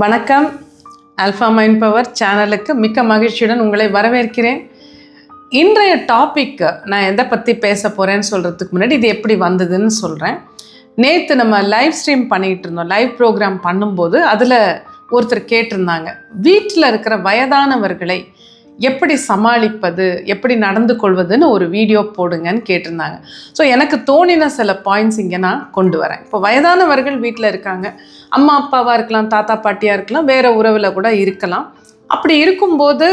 வணக்கம். Alpha mind power சேனலுக்கு மிக்க மகிழ்ச்சியுடன் உங்களை வரவேற்கிறேன். இன்றைய டாபிக் நான் எதை பற்றி பேச போகிறேன்னு சொல்கிறதுக்கு முன்னாடி இது எப்படி வந்ததுன்னு சொல்கிறேன் நேற்று நம்ம லைவ் ஸ்ட்ரீம் பண்ணிகிட்டு இருந்தோம். லைவ் ப்ரோக்ராம் பண்ணும்போது அதில் ஒருத்தர் கேட்டிருந்தாங்க. வீட்டில் இருக்கிற வயதானவர்களை எப்படி சமாளிப்பது எப்படி நடந்து கொள்வதுன்னு ஒரு வீடியோ போடுங்கன்னு கேட்டிருந்தாங்க. ஸோ எனக்கு தோணின சில பாயிண்ட்ஸ் இங்கே நான் கொண்டு வரேன். இப்போ வயதானவர்கள் வீட்டில் இருக்காங்க. அம்மா அப்பாவாக இருக்கலாம் தாத்தா பாட்டியாக இருக்கலாம் வேறு உறவில் கூட இருக்கலாம். அப்படி இருக்கும்போது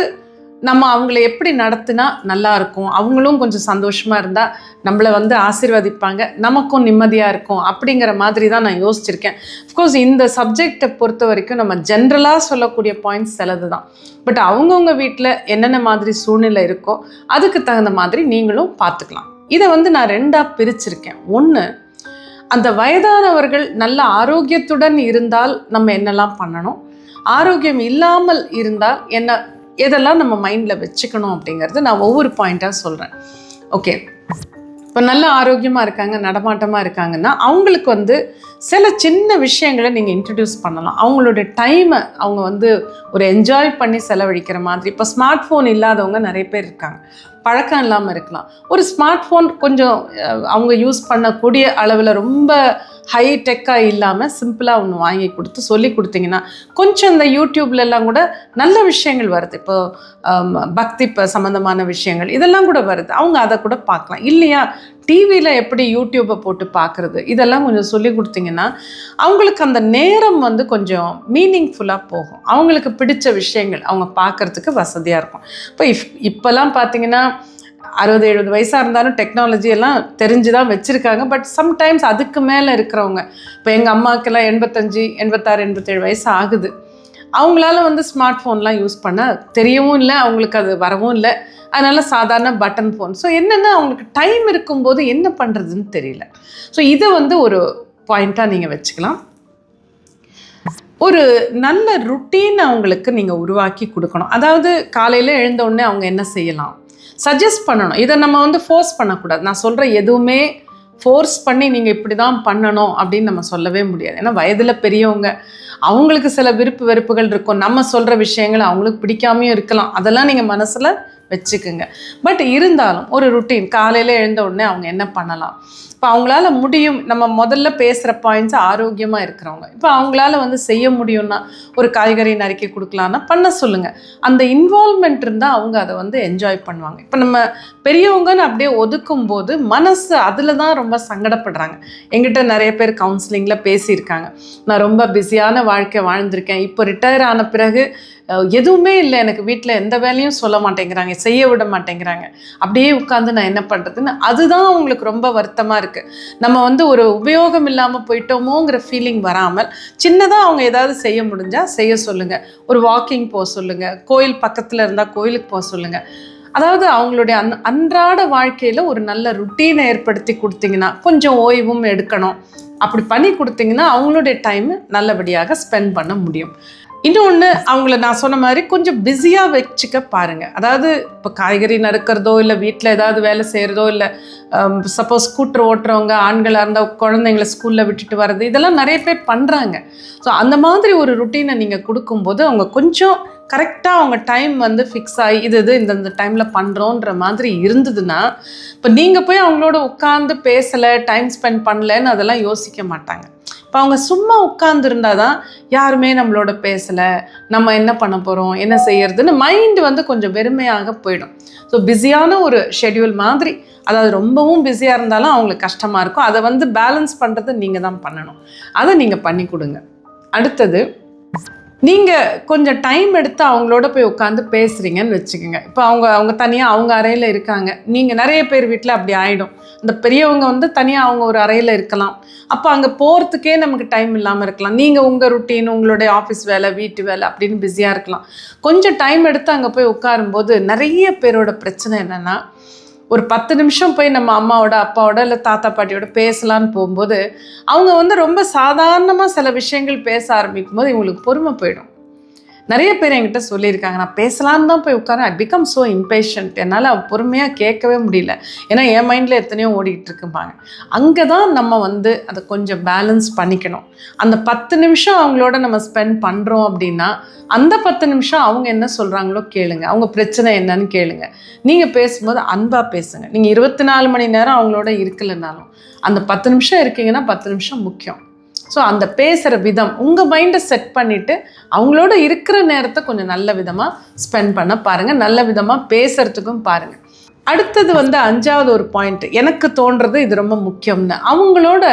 நம்ம அவங்கள எப்படி நடத்தினா நல்லா இருக்கும்? அவங்களும் கொஞ்சம் சந்தோஷமாக இருந்தால் நம்மளை வந்து ஆசீர்வதிப்பாங்க. நமக்கும் நிம்மதியாக இருக்கும் அப்படிங்கிற மாதிரி தான் நான் யோசிச்சிருக்கேன். அஃப்கோர்ஸ் இந்த சப்ஜெக்டை பொறுத்த வரைக்கும் நம்ம ஜென்ரலாக சொல்லக்கூடிய பாயிண்ட்ஸ் சிலது தான் பட் அவங்கவுங்க வீட்டில் என்னென்ன மாதிரி சூழ்நிலை இருக்கோ அதுக்கு தகுந்த மாதிரி நீங்களும் பார்த்துக்கலாம். இதை வந்து நான் ரெண்டாக பிரிச்சிருக்கேன். ஒன்று அந்த வயதானவர்கள் நல்ல ஆரோக்கியத்துடன் இருந்தால் நம்ம என்னெல்லாம் பண்ணணும்? ஆரோக்கியம் இல்லாமல் இருந்தால் என்ன எதெல்லாம் நம்ம மைண்டில் வச்சுக்கணும் அப்படிங்கிறது நான் ஒவ்வொரு பாயிண்ட்டாக சொல்கிறேன் ஓகே இப்போ நல்ல ஆரோக்கியமாக இருக்காங்க நடமாட்டமாக இருக்காங்கன்னா அவங்களுக்கு வந்து சில சின்ன விஷயங்களை நீங்கள் இன்ட்ரடியூஸ் பண்ணலாம். அவங்களோட டைமை அவங்க வந்து ஒரு என்ஜாய் பண்ணி செலவழிக்கிற மாதிரி. இப்போ ஸ்மார்ட் ஃபோன் இல்லாதவங்க நிறைய பேர் இருக்காங்க. பழக்கம் இல்லாமல் இருக்கலாம். ஒரு ஸ்மார்ட் ஃபோன் கொஞ்சம் அவங்க யூஸ் பண்ணக்கூடிய அளவில் ரொம்ப ஹை டெக்காக இல்லாமல் சிம்பிளாக ஒன்று வாங்கி கொடுத்து சொல்லி கொடுத்தீங்கன்னா கொஞ்சம் இந்த யூடியூப்லலாம் கூட நல்ல விஷயங்கள் வருது. இப்போ பக்தி சம்மந்தமான விஷயங்கள் இதெல்லாம் கூட வருது. அவங்க அதை கூட பார்க்கலாம். இல்லையா? டிவியில் எப்படி யூடியூப்பை போட்டு பார்க்குறது? இதெல்லாம் கொஞ்சம் சொல்லி கொடுத்தீங்கன்னா அவங்களுக்கு அந்த நேரம் வந்து கொஞ்சம் மீனிங்ஃபுல்லாக போகும். அவங்களுக்கு பிடிச்ச விஷயங்கள் அவங்க பார்க்குறதுக்கு வசதியாக இருக்கும். இப்போ இஃப் இப்போல்லாம் பார்த்தீங்கன்னா அறுபது எழுபது வயசாக இருந்தாலும் டெக்னாலஜி எல்லாம் தெரிஞ்சு தான் வச்சுருக்காங்க. பட் சம்டைம்ஸ் அதுக்கு மேலே இருக்கிறவங்க இப்போ எங்கள் அம்மாக்கெல்லாம் எண்பத்தஞ்சு எண்பத்தாறு எண்பத்தேழு வயசு ஆகுது. அவங்களால வந்து ஸ்மார்ட் ஃபோன்லாம் யூஸ் பண்ண தெரியவும் இல்லை அவங்களுக்கு அது வரவும் இல்லை. அதனால் சாதாரண பட்டன் ஃபோன் ஸோ என்னென்னா அவங்களுக்கு டைம் இருக்கும்போது என்ன பண்ணுறதுன்னு தெரியல. ஸோ இதை வந்து ஒரு பாயிண்ட்டாக நீங்கள் வச்சுக்கலாம். ஒரு நல்ல ருட்டீன் அவங்களுக்கு நீங்கள் உருவாக்கி கொடுக்கணும். அதாவது காலையில் எழுந்த உடனே அவங்க என்ன செய்யலாம்? சஜஸ்ட் பண்ணணும். இதை நம்ம வந்து ஃபோர்ஸ் பண்ணக்கூடாது. நான் சொல்கிற எதுவுமே ஃபோர்ஸ் பண்ணி நீங்கள் இப்படி தான் பண்ணணும் அப்படின்னு நம்ம சொல்லவே முடியாது. ஏன்னா வயதில் பெரியவங்க அவங்களுக்கு சில விருப்பு வெறுப்புகள் இருக்கும். நம்ம சொல்கிற விஷயங்கள் அவங்களுக்கு பிடிக்காமையும் இருக்கலாம். அதெல்லாம் நீங்கள் மனசில் வச்சுக்குங்க. பட் இருந்தாலும் ஒரு ருட்டீன் காலையில் எழுந்த உடனே அவங்க என்ன பண்ணலாம்? இப்போ அவங்களால முடியும் நம்ம முதல்ல பேசுகிற பாயிண்ட்ஸ் ஆரோக்கியமாக இருக்கிறவங்க. இப்போ அவங்களால வந்து செய்ய முடியும்னா ஒரு காய்கறி நறுக்கி கொடுக்கலான்னா பண்ண சொல்லுங்கள் அந்த இன்வால்மெண்ட் இருந்தால் அவங்க அதை வந்து என்ஜாய் பண்ணுவாங்க. இப்போ நம்ம பெரியவங்கன்னு அப்படியே ஒதுக்கும் போது மனசு அதில் தான் ரொம்ப சங்கடப்படுறாங்க. எங்கிட்ட நிறைய பேர் கவுன்சிலிங்கில் பேசியிருக்காங்க. நான் ரொம்ப பிஸியான வாழ்க்கை வாழ்ந்திருக்கேன். இப்போ ரிட்டையர் ஆன பிறகு எதுவுமே இல்லை. எனக்கு வீட்டில் எந்த வேலையும் சொல்ல மாட்டேங்கிறாங்க. செய்ய விட மாட்டேங்கிறாங்க. அப்படியே உட்காந்து நான் என்ன பண்ணுறதுன்னு அதுதான் அவங்களுக்கு ரொம்ப வருத்தமாக இருக்குது நம்ம வந்து ஒரு உபயோகம் இல்லாமல் போயிட்டோமோங்கிற ஃபீலிங் வராமல் சின்னதாக அவங்க ஏதாவது செய்ய முடிஞ்சால் செய்ய சொல்லுங்கள் ஒரு வாக்கிங் போக சொல்லுங்கள் கோயில் பக்கத்தில் இருந்தால் கோயிலுக்கு போக சொல்லுங்கள் அதாவது அவங்களுடைய அன் அன்றாட வாழ்க்கையில் ஒரு நல்ல ருட்டீனை ஏற்படுத்தி கொடுத்தீங்கன்னா கொஞ்சம் ஓய்வும் எடுக்கணும். அப்படி பண்ணி கொடுத்தீங்கன்னா அவங்களுடைய டைம் நல்லபடியாக ஸ்பெண்ட் பண்ண முடியும். இன்னொன்று அவங்கள நான் சொன்ன மாதிரி கொஞ்சம் பிஸியாக வச்சுக்க பாருங்கள் அதாவது இப்போ காய்கறி நறுக்கிறதோ இல்லை வீட்டில் ஏதாவது வேலை செய்கிறதோ இல்லை சப்போஸ் ஸ்கூட்டர் ஓட்டுறவங்க ஆண்களாக இருந்தால் குழந்தைங்கள ஸ்கூலில் விட்டுட்டு வர்றது இதெல்லாம் நிறைய பேர் பண்ணுறாங்க ஸோ அந்த மாதிரி ஒரு ருட்டீனை நீங்கள் கொடுக்கும்போது அவங்க கொஞ்சம் கரெக்டாக அவங்க டைம் வந்து ஃபிக்ஸ் ஆகி இது இது இந்தந்த டைமில் பண்ணுறோன்ற மாதிரி இருந்ததுன்னா இப்போ நீங்கள் போய் அவங்களோட உட்காந்து பேசலை டைம் ஸ்பெண்ட் பண்ணலன்னு அதெல்லாம் யோசிக்க மாட்டாங்க. இப்போ அவங்க சும்மா உட்காந்துருந்தா தான் யாருமே நம்மளோட பேசலை. நம்ம என்ன பண்ண போகிறோம் என்ன செய்யறதுன்னு மைண்டு வந்து கொஞ்சம் வெறுமையாக போயிடும். ஸோ பிஸியான ஒரு ஷெட்யூல் மாதிரி அதாவது ரொம்பவும் பிஸியாக இருந்தாலும் அவங்களுக்கு கஷ்டமாக இருக்கும். அதை வந்து பேலன்ஸ் பண்ணுறது நீங்கள் தான் பண்ணணும். அதை நீங்கள் பண்ணி கொடுங்க. அடுத்தது நீங்கள் கொஞ்சம் டைம் எடுத்து அவங்களோட போய் உட்காந்து பேசுகிறீங்கன்னு வச்சுக்கோங்க. இப்போ அவங்க அவங்க தனியாக அவங்க அறையில் இருக்காங்க. நீங்கள் நிறைய பேர் வீட்டில் அப்படி ஆகிடும் இந்த பெரியவங்க வந்து தனியாக அவங்க ஒரு அறையில் இருக்கலாம். அப்போ அங்கே போகிறதுக்கே நமக்கு டைம் இல்லாமல் இருக்கலாம். நீங்கள் உங்கள் ருட்டீன் உங்களுடைய ஆஃபீஸ் வேலை வீட்டு வேலை அப்படின்னு பிஸியாக இருக்கலாம். கொஞ்சம் டைம் எடுத்து அங்கே போய் உட்காரும்போது நிறைய பேரோட பிரச்சனை என்னென்னா ஒரு பத்து நிமிஷம் போய் நம்ம அம்மாவோட அப்பாவோட இல்லை தாத்தா பாட்டியோட பேசலான்னு போகும்போது அவங்க வந்து ரொம்ப சாதாரணமாக சில விஷயங்கள் பேச ஆரம்பிக்கும் போது இவங்களுக்கு பொறுமை போயிடும். நிறைய பேர் என்கிட்ட சொல்லியிருக்காங்க. நான் பேசலான்னு தான் போய் உட்காரேன் ஐ பிகம் ஸோ இம்பேஷண்ட் என்னால் பொறுமையாக கேட்கவே முடியல. ஏன்னா என் மைண்டில் எத்தனையோ ஓடிக்கிட்டு இருக்குப்பாங்க அங்கே தான் நம்ம வந்து அதை கொஞ்சம் பேலன்ஸ் பண்ணிக்கணும். அந்த பத்து நிமிஷம் அவங்களோட நம்ம ஸ்பெண்ட் பண்ணுறோம் அப்படின்னா அந்த பத்து நிமிஷம் அவங்க என்ன சொல்கிறாங்களோ கேளுங்க. அவங்க பிரச்சனை என்னன்னு கேளுங்க. நீங்கள் பேசும்போது அன்பாக பேசுங்க. நீங்கள் இருபத்தி நாலு மணி நேரம் அவங்களோட இருக்கலைனாலும் அந்த பத்து நிமிஷம் இருக்கீங்கன்னா பத்து நிமிஷம் முக்கியம். ஸோ அந்த பேசுகிற விதம் உங்கள் மைண்டை செட் பண்ணிவிட்டு அவங்களோட இருக்கிற நேரத்தை கொஞ்சம் நல்ல விதமாக ஸ்பெண்ட் பண்ண பாருங்கள் நல்ல விதமாக பேசுகிறதுக்கும் பாருங்கள் அடுத்தது வந்து அஞ்சாவது ஒரு பாயிண்ட் எனக்கு தோன்றது இது ரொம்ப முக்கியம்னு. அவங்களோட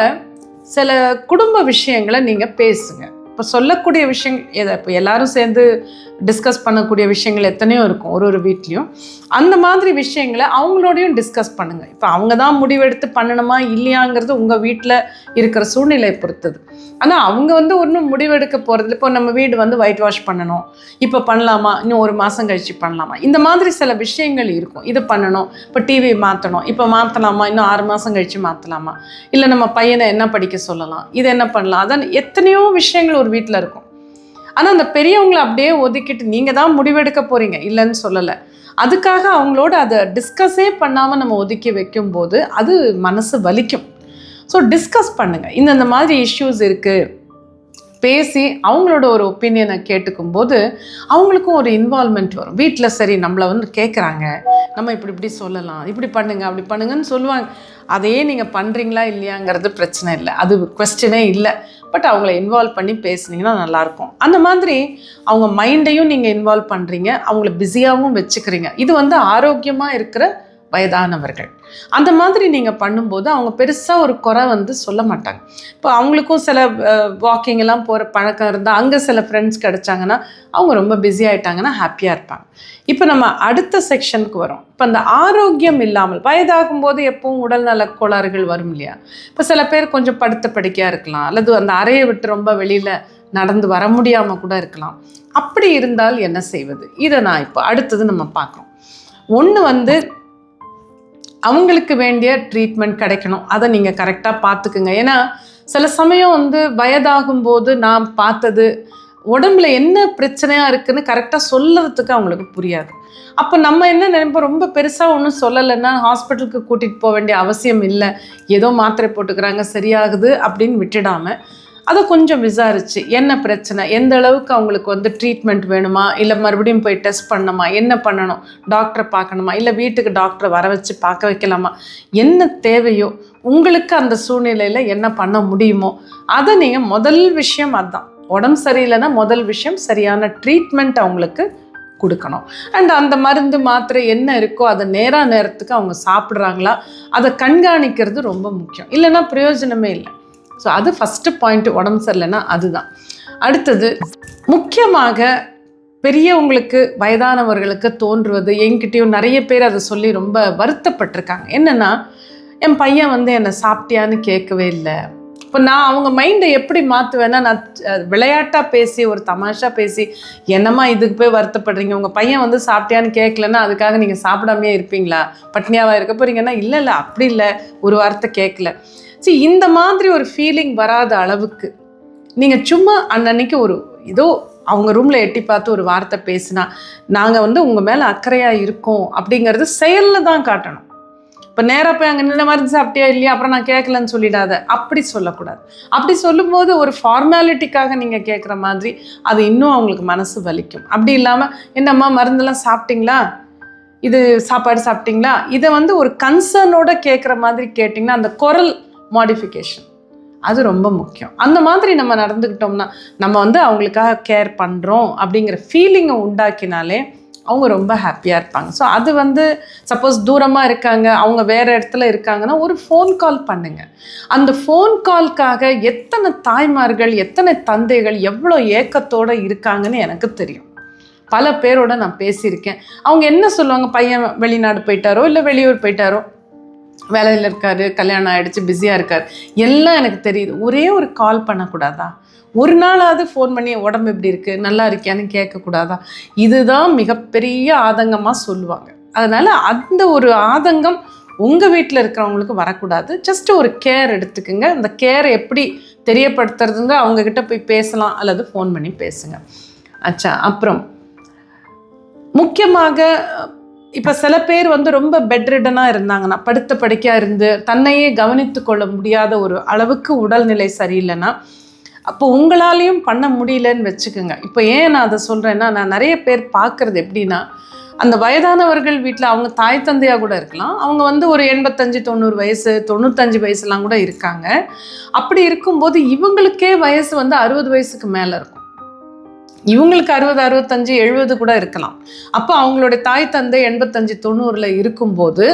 சில குடும்ப விஷயங்களை நீங்கள் பேசுங்க. இப்போ சொல்லக்கூடிய விஷயங்கள் எதை இப்போ எல்லாரும் சேர்ந்து டிஸ்கஸ் பண்ணக்கூடிய விஷயங்கள் எத்தனையோ இருக்கும் ஒரு ஒரு வீட்லேயும். அந்த மாதிரி விஷயங்களை அவங்களோடையும் டிஸ்கஸ் பண்ணுங்கள் இப்போ அவங்க தான் முடிவெடுத்து பண்ணணுமா இல்லையாங்கிறது உங்கள் வீட்டில் இருக்கிற சூழ்நிலையை பொறுத்தது. ஆனால் அவங்க வந்து ஒன்றும் முடிவெடுக்க போகிறது இப்போ நம்ம வீடு வந்து ஒயிட் வாஷ் பண்ணணும். இப்போ பண்ணலாமா? இன்னும் ஒரு மாதம் கழித்து பண்ணலாமா? இந்த மாதிரி சில விஷயங்கள் இருக்கும். இது பண்ணணும். இப்போ டிவி மாற்றணும் இப்போ மாற்றலாமா இன்னும் ஆறு மாதம் கழிச்சு மாற்றலாமா இல்லை நம்ம பையனை என்ன படிக்க சொல்லலாம்? இது என்ன பண்ணலாம்? அதான் எத்தனையோ விஷயங்கள் ஒரு வீட்டில் இருக்கும். ஆனால் அந்த பெரியவங்களை அப்படியே ஒதுக்கிட்டு நீங்கள் தான் முடிவெடுக்க போகிறீங்க இல்லைன்னு சொல்லலை. அதுக்காக அவங்களோட அதை டிஸ்கஸே பண்ணாமல் நம்ம ஒதுக்கி வைக்கும்போது அது மனசு வலிக்கும். ஸோ டிஸ்கஸ் பண்ணுங்கள் இந்தந்த மாதிரி இஷ்யூஸ் இருக்குது பேசி அவங்களோட ஒரு ஒப்பீனியனை கேட்டுக்கும் போது அவங்களுக்கும் ஒரு இன்வால்மெண்ட் வரும். வீட்டில் சரி நம்மளை வந்து கேட்குறாங்க நம்ம இப்படி இப்படி சொல்லலாம். இப்படி பண்ணுங்க அப்படி பண்ணுங்கன்னு சொல்லுவாங்க. அதையே நீங்கள் பண்ணுறீங்களா இல்லையாங்கிறது பிரச்சனை இல்லை. அது கொஸ்டினே இல்லை. பட் அவங்கள இன்வால்வ் பண்ணி பேசுனீங்கன்னா நல்லாயிருக்கும். அந்த மாதிரி அவங்க மைண்டையும் நீங்கள் இன்வால்வ் பண்ணுறீங்க அவங்கள பிஸியாகவும் வச்சுக்கிறீங்க. இது வந்து ஆரோக்கியமாக இருக்கிற வயதானவர்கள். அந்த மாதிரி நீங்கள் பண்ணும்போது அவங்க பெருசாக ஒரு குறை வந்து சொல்ல மாட்டாங்க. இப்போ அவங்களுக்கும் சில வாக்கிங் எல்லாம் போகிற பழக்கம் இருந்தால் அங்கே சில ஃப்ரெண்ட்ஸ் கிடைச்சாங்கன்னா அவங்க ரொம்ப பிஸி ஆயிட்டாங்கன்னா ஹாப்பியாக இருப்பாங்க. இப்போ நம்ம அடுத்த செக்ஷனுக்கு வரோம். இப்போ அந்த ஆரோக்கியம் இல்லாமல் வயதாகும் போது எப்பவும் உடல்நல கோளாறுகள் வரும் இல்லையா? இப்போ சில பேர் கொஞ்சம் படுத்த படுக்கையாக இருக்கலாம் அல்லது அந்த அறையை விட்டு ரொம்ப வெளியில் நடந்து வர முடியாமல் கூட இருக்கலாம். அப்படி இருந்தால் என்ன செய்வது? இதை நான் இப்போ அடுத்தது நம்ம பார்க்குறோம். ஒன்று வந்து அவங்களுக்கு வேண்டிய ட்ரீட்மெண்ட் கிடைக்கணும். அதை நீங்கள் கரெக்டாக பார்த்துக்குங்க. ஏன்னா சில சமயம் வந்து வயதாகும்போது நான் பார்த்தது உடம்புல என்ன பிரச்சனையாக இருக்குதுன்னு கரெக்டாக சொல்லுறதுக்கு அவங்களுக்கு புரியாது. அப்போ நம்ம என்ன நினைப்போம்? ரொம்ப பெருசாக ஒன்றும் சொல்லலைன்னா ஹாஸ்பிட்டலுக்கு கூட்டிகிட்டு போக வேண்டிய அவசியம் இல்லை. ஏதோ மாத்திரை போட்டுக்கிறாங்க சரியாகுது அப்படின்னு விட்டுடாமல் அதை கொஞ்சம் விசாரிச்சு என்ன பிரச்சனை எந்த அளவுக்கு அவங்களுக்கு வந்து ட்ரீட்மெண்ட் வேணுமா இல்லை மறுபடியும் போய் டெஸ்ட் பண்ணணுமா என்ன பண்ணணும் டாக்டரை பார்க்கணுமா இல்லை வீட்டுக்கு டாக்டரை வர வச்சு பார்க்க வைக்கலாமா என்ன தேவையோ உங்களுக்கு அந்த சூழ்நிலையில் என்ன பண்ண முடியுமோ அதை நீங்கள் முதல் விஷயம் அதுதான் உடம்பு சரியில்லைன்னா முதல் விஷயம் சரியான ட்ரீட்மெண்ட் அவங்களுக்கு கொடுக்கணும். அண்ட் அந்த மருந்து மாத்திரை என்ன இருக்கோ அதை நேராக நேரத்துக்கு அவங்க சாப்பிட்றாங்களா அதை கண்காணிக்கிறது ரொம்ப முக்கியம். இல்லைன்னா பிரயோஜனமே இல்லை. ஸோ அது ஃபஸ்ட்டு பாயிண்ட் உடம்பு சரியில்லைன்னா அதுதான். அடுத்தது முக்கியமாக பெரியவங்களுக்கு வயதானவர்களுக்கு தோன்றுவது என்கிட்டயும் நிறைய பேர் அதை சொல்லி ரொம்ப வருத்தப்பட்டிருக்காங்க. என்னென்னா என் பையன் வந்து என்னை சாப்பிட்டியான்னு கேட்கவே இல்லை. இப்போ நான் அவங்க மைண்டை எப்படி மாற்றுவேன்னா நான் விளையாட்டாக பேசி ஒரு தமாஷா பேசி என்னம்மா இதுக்கு போய் வருத்தப்படுறீங்க? உங்கள் பையன் வந்து சாப்பிட்டியான்னு கேட்கலன்னா அதுக்காக நீங்கள் சாப்பிடாமையே இருப்பீங்களா? பட்னியாவாக இருக்க போகிறீங்கன்னா இல்லை இல்லை அப்படி இல்லை. ஒரு வார்த்தை கேட்கல. சரி இந்த மாதிரி ஒரு ஃபீலிங் வராத அளவுக்கு நீங்கள் சும்மா அன்னன்னைக்கு ஒரு ஏதோ அவங்க ரூமில் எட்டி பார்த்து ஒரு வார்த்தை பேசினா நாங்கள் வந்து உங்கள் மேலே அக்கறையாக இருக்கோம் அப்படிங்கிறது செயலில் தான் காட்டணும். இப்போ நேராக போய் அங்கே நின்ன மாதிரி சாப்பிட்டியா இல்லையா? அப்புறம் நான் கேட்கலன்னு சொல்லிடாத. அப்படி சொல்லக்கூடாது. அப்படி சொல்லும்போது ஒரு ஃபார்மாலிட்டிக்காக நீங்கள் கேட்குற மாதிரி அது இன்னும் அவங்களுக்கு மனசு வலிக்கும். அப்படி இல்லாமல் என்னம்மா மருந்தெல்லாம் சாப்பிட்டீங்களா? இது சாப்பாடு சாப்பிட்டீங்களா? இதை வந்து ஒரு கன்சர்னோட கேட்குற மாதிரி கேட்டிங்கன்னா அந்த குரல் மாடிஃபிகேஷன் அது ரொம்ப முக்கியம். அந்த மாதிரி நம்ம நடந்துக்கிட்டோம்னா நம்ம வந்து அவங்களுக்காக கேர் பண்ணுறோம் அப்படிங்கிற ஃபீலிங்கை உண்டாக்கினாலே அவங்க ரொம்ப ஹாப்பியாக இருப்பாங்க. ஸோ அது வந்து சப்போஸ் தூரமாக இருக்காங்க அவங்க வேறு இடத்துல இருக்காங்கன்னா ஒரு ஃபோன் கால் பண்ணுங்கள் அந்த ஃபோன் கால்க்காக எத்தனை தாய்மார்கள் எத்தனை தந்தைகள் எவ்வளோ ஏக்கத்தோடு இருக்காங்கன்னு எனக்கு தெரியும். பல பேரோட நான் பேசியிருக்கேன். அவங்க என்ன சொல்லுவாங்க? பையன் வெளிநாடு போயிட்டாரோ இல்லை வெளியூர் போயிட்டாரோ? வேலையில் இருக்காரு கல்யாணம் ஆகிடுச்சு பிஸியாக இருக்கார். எல்லாம் எனக்கு தெரியுது. ஒரே ஒரு கால் பண்ணக்கூடாதா? ஒரு நாளாவது ஃபோன் பண்ணி உடம்பு எப்படி இருக்குது நல்லா இருக்கியான்னு கேட்கக்கூடாதா? இதுதான் மிகப்பெரிய ஆதங்கமாக சொல்லுவாங்க. அதனால் அந்த ஒரு ஆதங்கம் உங்கள் வீட்டில் இருக்கிறவங்களுக்கு வரக்கூடாது. ஜஸ்ட் ஒரு கேர் எடுத்துக்கோங்க. அந்த கேர் எப்படி தெரியப்படுத்துறதுங்க அவங்கக்கிட்ட போய் பேசலாம் அல்லது ஃபோன் பண்ணி பேசுங்க. அச்சா அப்புறம் முக்கியமாக இப்போ சில பேர் வந்து ரொம்ப பெட்ரிடனாக இருந்தாங்கன்னா படுத்த படுக்கையாக இருந்து தன்னையே கவனித்து கொள்ள முடியாத ஒரு அளவுக்கு உடல்நிலை சரியில்லைன்னா அப்போ உங்களாலையும் பண்ண முடியலன்னு வச்சுக்கோங்க. இப்போ ஏன் நான் அதை சொல்கிறேன்னா நான் நிறைய பேர் பார்க்குறது எப்படின்னா அந்த வயதானவர்கள் வீட்டில் அவங்க தாய் தந்தையாக கூட இருக்கலாம். அவங்க வந்து ஒரு எண்பத்தஞ்சு தொண்ணூறு வயசு தொண்ணூத்தஞ்சு வயசுலாம் கூட இருக்காங்க. அப்படி இருக்கும்போது இவங்களுக்கே வயசு வந்து அறுபது வயசுக்கு மேலே இருக்கும். இவங்களுக்கு அறுபது அறுபத்தஞ்சு எழுபது கூட இருக்கலாம். அப்போ அவங்களுடைய தாய் தந்தை எண்பத்தஞ்சு தொண்ணூறில் இருக்கும்போது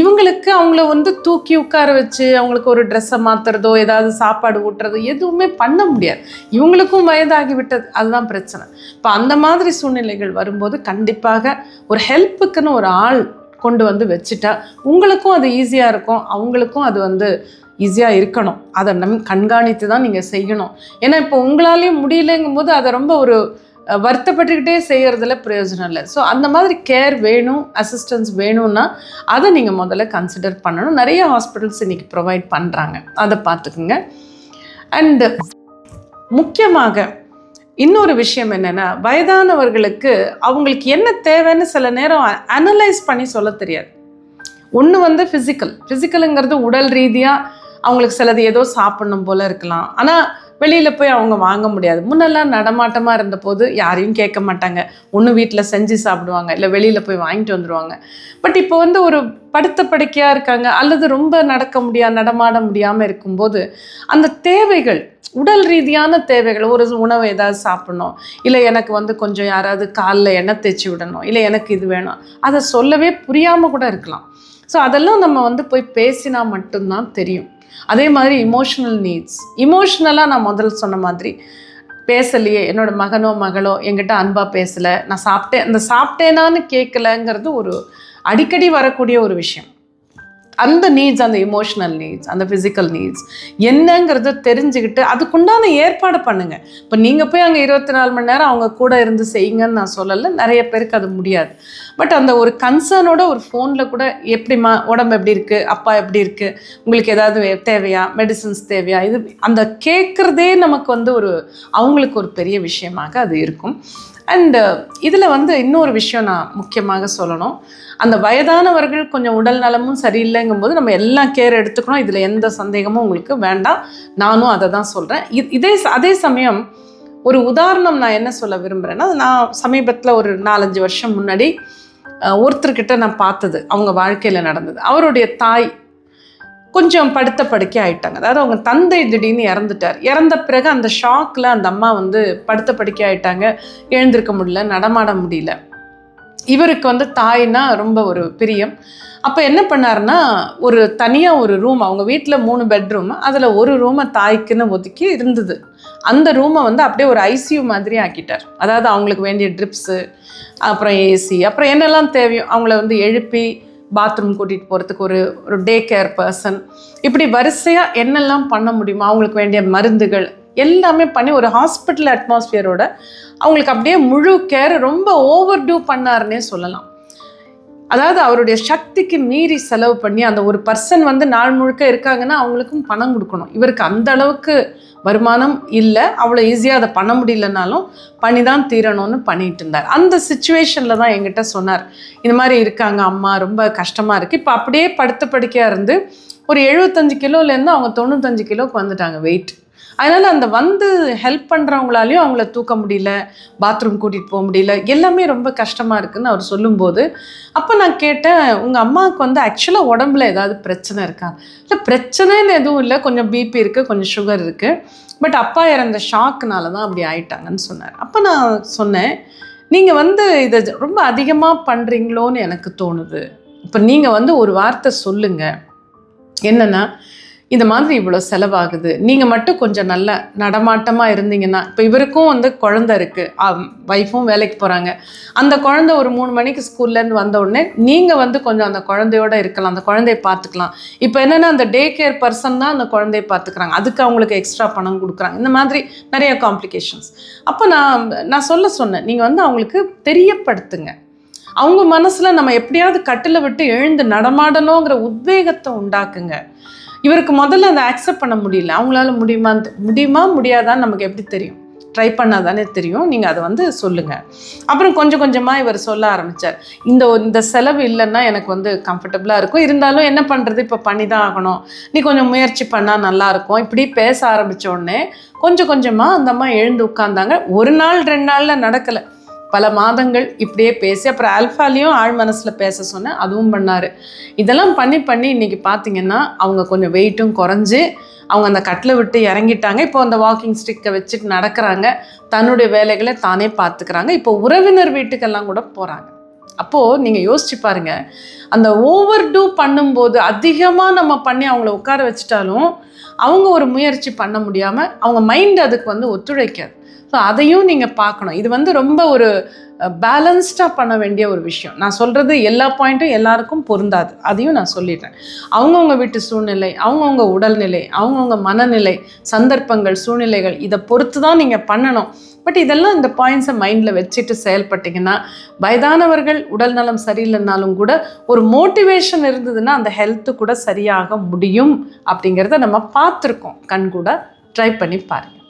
இவங்களுக்கு அவங்கள வந்து தூக்கி உட்கார வச்சு அவங்களுக்கு ஒரு ட்ரெஸ்ஸை மாற்றுறதோ ஏதாவது சாப்பாடு ஊட்டுறதோ எதுவுமே பண்ண முடியாது. இவங்களுக்கும் வயதாகி விட்டது. அதுதான் பிரச்சனை. இப்போ அந்த மாதிரி சூழ்நிலைகள் வரும்போது கண்டிப்பாக ஒரு ஹெல்ப்புக்குன்னு ஒரு ஆள் கொண்டு வந்து வச்சுட்டா உங்களுக்கும் அது ஈஸியாக இருக்கும். அவங்களுக்கும் அது வந்து ஈஸியாக இருக்கணும். அதை நம் கண்காணித்து தான் நீங்கள் செய்யணும். ஏன்னா இப்போ உங்களாலேயும் முடியலங்கும் போது அதை ரொம்ப ஒரு வருத்தப்பட்டுக்கிட்டே செய்கிறதுல பிரயோஜனம் இல்லை. ஸோ அந்த மாதிரி கேர் வேணும் அசிஸ்டன்ஸ் வேணும்னா அதை நீங்கள் முதல்ல கன்சிடர் பண்ணணும். நிறைய ஹாஸ்பிட்டல்ஸ் இன்றைக்கி ப்ரொவைட் பண்ணுறாங்க அதை பார்த்துக்குங்க. அண்டு முக்கியமாக இன்னொரு விஷயம் என்னென்னா வயதானவர்களுக்கு அவங்களுக்கு என்ன தேவைன்னு சில நேரம் அனலைஸ் பண்ணி சொல்ல தெரியாது. ஒன்று வந்து ஃபிசிக்கல் ஃபிசிக்கலுங்கிறது உடல் ரீதியாக அவங்களுக்கு சிலது ஏதோ சாப்பிடணும் போல இருக்கலாம். ஆனால் வெளியில் போய் அவங்க வாங்க முடியாது. முன்னெல்லாம் நடமாட்டமாக இருந்தபோது யாரையும் கேட்க மாட்டாங்க. ஒன்று வீட்டில் செஞ்சு சாப்பிடுவாங்க இல்லை வெளியில் போய் வாங்கிட்டு வந்துடுவாங்க பட் இப்போ வந்து ஒரு படுத்த படுக்கையாக இருக்காங்க அல்லது ரொம்ப நடக்க முடியாது நடமாட முடியாமல் இருக்கும்போது அந்த தேவைகள் உடல் ரீதியான தேவைகள் ஒரு உணவு ஏதாவது சாப்பிடணும் இல்லை எனக்கு வந்து கொஞ்சம் யாராவது காலில் எண்ணெய் தேய்ச்சி விடணும் இல்லை எனக்கு இது வேணும் அதை சொல்லவே புரியாமல் கூட இருக்கலாம். ஸோ அதெல்லாம் நம்ம வந்து போய் பேசினா மட்டும்தான் தெரியும். அதே மாதிரி இமோஷனல் நீட்ஸ் இமோஷ்னலாக நான் முதல்ல சொன்ன மாதிரி பேசலையே என்னோடய மகனோ மகளோ என்கிட்ட அன்பாக பேசலை. நான் சாப்பிட்டேன். அந்த சாப்பிட்டேனான்னு கேட்கலங்கிறது ஒரு அடிக்கடி வரக்கூடிய ஒரு விஷயம். அந்த நீட்ஸ் அந்த இமோஷனல் நீட்ஸ் அந்த ஃபிசிக்கல் நீட்ஸ் என்னங்கிறத தெரிஞ்சுக்கிட்டு அதுக்குண்டான ஏற்பாடு பண்ணுங்க. இப்போ நீங்கள் போய் அங்கே இருபத்தி நாலு மணி நேரம் அவங்க கூட இருந்து செய்யுங்கன்னு நான் சொல்லலை. நிறைய பேருக்கு அது முடியாது. பட் அந்த ஒரு கன்சர்னோட ஒரு ஃபோனில் கூட எப்படிம்மா உடம்பு எப்படி இருக்குது அப்பா எப்படி இருக்குது உங்களுக்கு ஏதாவது தேவையா மெடிசின்ஸ் தேவையா இது அந்த கேட்குறதே நமக்கு வந்து ஒரு அவங்களுக்கு ஒரு பெரிய விஷயமாக அது இருக்கும். அண்டு uh, இதில் வந்து இன்னொரு விஷயம் நான் முக்கியமாக சொல்லணும். அந்த வயதானவர்கள் கொஞ்சம் உடல் நலமும் சரியில்லைங்கும்போது நம்ம எல்லாம் கேர் எடுத்துக்கணும். இதில் எந்த சந்தேகமும் உங்களுக்கு வேண்டாம். நானும் அதை தான் சொல்கிறேன் இதே அதே சமயம் ஒரு உதாரணம் நான் என்ன சொல்ல விரும்புகிறேன்னா நான் சமீபத்தில் ஒரு நாலஞ்சு வருஷம் முன்னாடி ஒருத்தர்கிட்ட நான் பார்த்தது. அவங்க வாழ்க்கையில் நடந்தது. அவருடைய தாய் கொஞ்சம் படுத்த படுக்கை ஆயிட்டாங்க. அதாவது அவங்க தந்தை திடீர்னு இறந்துட்டார். இறந்த பிறகு அந்த ஷாக்கில் அந்த அம்மா வந்து படுத்த படுக்கை ஆயிட்டாங்க. எழுந்திருக்க முடியல நடமாட முடியல. இவருக்கு வந்து தாய்னா ரொம்ப ஒரு பிரியம். அப்போ என்ன பண்ணாருன்னா ஒரு தனியாக ஒரு ரூம் அவங்க வீட்டில் மூணு பெட்ரூம் அதில் ஒரு ரூமை தாய்க்குன்னு ஒதுக்கி இருந்தது. அந்த ரூமை வந்து அப்படியே ஒரு ஐசியூ மாதிரி ஆக்கிட்டார். அதாவது அவங்களுக்கு வேண்டிய ட்ரிப்ஸு அப்புறம் ஏசி அப்புறம் என்னெல்லாம் தேவையோ அவங்கள வந்து எழுப்பி பாத்ரூம் கூட்டிகிட்டு போகிறதுக்கு ஒரு ஒரு டே கேர் பர்சன் இப்படி வரிசையாக என்னெல்லாம் பண்ண முடியுமோ அவங்களுக்கு வேண்டிய மருந்துகள் எல்லாமே பண்ணி ஒரு ஹாஸ்பிட்டல் அட்மாஸ்ஃபியரோட அவங்களுக்கு அப்படியே முழு கேர் ரொம்ப ஓவர் டூ பண்ணாருன்னே சொல்லலாம். அதாவது அவருடைய சக்திக்கு மீறி செலவு பண்ணி அந்த ஒரு பர்சன் வந்து நாள் முழுக்க இருக்காங்கன்னா அவங்களுக்கும் பணம் கொடுக்கணும். இவருக்கு அந்த அளவுக்கு வருமானம் இல்லை. அவ்வளோ ஈஸியாக அதை பண்ண முடியலனாலும் பண்ணி தான் தீரணும்னு பண்ணிட்டு இருந்தார். அந்த சுச்சுவேஷனில் தான் எங்கிட்ட சொன்னார். இந்த மாதிரி இருக்காங்க அம்மா ரொம்ப கஷ்டமாக இருக்குது இப்போ அப்படியே படுத்த படுக்கையாக இருந்து ஒரு எழுபத்தஞ்சு கிலோலேருந்து அவங்க தொண்ணூத்தஞ்சு கிலோக்கு வந்துட்டாங்க வெயிட் அதனால் அந்த வந்து ஹெல்ப் பண்ணுறவங்களாலையும் அவங்கள தூக்க முடியல பாத்ரூம் கூட்டிகிட்டு போக முடியல எல்லாமே ரொம்ப கஷ்டமாக இருக்குன்னு அவர் சொல்லும்போது அப்போ நான் கேட்டேன் உங்கள் அம்மாவுக்கு வந்து ஆக்சுவலாக உடம்புல ஏதாவது பிரச்சனை இருக்கா? இல்லை பிரச்சனைன்னு எதுவும் இல்லை. கொஞ்சம் பிபி இருக்குது கொஞ்சம் சுகர் இருக்குது பட் அப்பா இறந்த ஷாக்குனால தான் அப்படி ஆயிட்டாங்கன்னு சொன்னார். அப்போ நான் சொன்னேன் நீங்கள் வந்து இதை ரொம்ப அதிகமாக பண்ணுறீங்களோன்னு எனக்கு தோணுது. இப்போ நீங்கள் வந்து ஒரு வார்த்தை சொல்லுங்கள் என்னென்னா இந்த மாதிரி இவ்வளோ செலவாகுது. நீங்கள் மட்டும் கொஞ்சம் நல்ல நடமாட்டமாக இருந்தீங்கன்னா இப்போ இவருக்கும் வந்து குழந்த இருக்குது ஒய்ஃபும் வேலைக்கு போகிறாங்க அந்த குழந்தை ஒரு மூணு மணிக்கு ஸ்கூல்லேருந்து வந்த உடனே நீங்கள் வந்து கொஞ்சம் அந்த குழந்தையோட இருக்கலாம். அந்த குழந்தைய பார்த்துக்கலாம். இப்போ என்னென்னா அந்த டே கேர் பர்சன் தான் அந்த குழந்தைய பார்த்துக்கிறாங்க. அதுக்கு அவங்களுக்கு எக்ஸ்ட்ரா பணம் கொடுக்குறாங்க. இந்த மாதிரி நிறைய காம்ப்ளிகேஷன்ஸ் அப்போ நான் நான் சொல்ல சொன்னேன். நீங்கள் வந்து அவங்களுக்கு தெரியப்படுத்துங்க. அவங்க மனசில் நம்ம எப்படியாவது கட்டில் விட்டு எழுந்து நடமாடணுங்கிற உத்வேகத்தை உண்டாக்குங்க. இவருக்கு முதல்ல அதை அக்செப்ட் பண்ண முடியல. அவங்களால முடியுமா? முடியுமா? முடியாதான்னு நமக்கு எப்படி தெரியும்? ட்ரை பண்ணால் தானே தெரியும். நீங்கள் அதை வந்து சொல்லுங்கள் அப்புறம் கொஞ்சம் கொஞ்சமாக இவர் சொல்ல ஆரம்பித்தார் இந்த இந்த செலவு இல்லைன்னா எனக்கு வந்து கம்ஃபர்டபுளாக இருக்கும். இருந்தாலும் என்ன பண்ணுறது இப்போ பண்ணி தான் ஆகணும். நீ கொஞ்சம் முயற்சி பண்ணால் நல்லாயிருக்கும். இப்படி பேச ஆரம்பித்த உடனே கொஞ்சம் கொஞ்சமாக அந்த அம்மா எழுந்து உட்காந்தாங்க ஒரு நாள் ரெண்டு நாளில் நடக்கலை. பல மாதங்கள் இப்படியே பேசி அப்புறம் ஆல்ஃபாலையும் ஆழ் மனசில் பேச சொன்னேன் அதுவும் பண்ணார். இதெல்லாம் பண்ணி பண்ணி இன்றைக்கி பார்த்தீங்கன்னா அவங்க கொஞ்சம் வெயிட்டும் குறைஞ்சி அவங்க அந்த கட்டில் விட்டு இறங்கிட்டாங்க. இப்போ அந்த வாக்கிங் ஸ்டிக்கை வச்சுட்டு நடக்கிறாங்க. தன்னுடைய வேலைகளை தானே பார்த்துக்கிறாங்க இப்போ உறவினர் வீட்டுக்கெல்லாம் கூட போகிறாங்க அப்போது நீங்கள் யோசிச்சு பாருங்கள் அந்த ஓவர் டூ பண்ணும்போது அதிகமாக நம்ம பண்ணி அவங்கள உட்கார வச்சுட்டாலும் அவங்க ஒரு முயற்சி பண்ண முடியாமல் அவங்க மைண்ட் அதுக்கு வந்து ஒத்துழைக்காது. ஸோ அதையும் நீங்கள் பார்க்கணும். இது வந்து ரொம்ப ஒரு பேலன்ஸ்டாக பண்ண வேண்டிய ஒரு விஷயம். நான் சொல்கிறது எல்லா பாயிண்ட்டும் எல்லாருக்கும் பொருந்தாது. அதையும் நான் சொல்லிடுறேன் அவங்கவுங்க வீட்டு சூழ்நிலை அவங்கவுங்க உடல்நிலை அவங்கவுங்க மனநிலை சந்தர்ப்பங்கள் சூழ்நிலைகள் இதை பொறுத்து தான் நீங்கள் பண்ணணும். பட் இதெல்லாம் இந்த பாயிண்ட்ஸை மைண்டில் வச்சுட்டு செயல்பட்டிங்கன்னா வயதானவர்கள் உடல் நலம் சரியில்லைனாலும் கூட ஒரு மோட்டிவேஷன் இருந்ததுன்னா அந்த ஹெல்த்து கூட சரியாக முடியும் அப்படிங்கிறத நம்ம பார்த்துருக்கோம். கண் கூட ட்ரை பண்ணி பாருங்கள்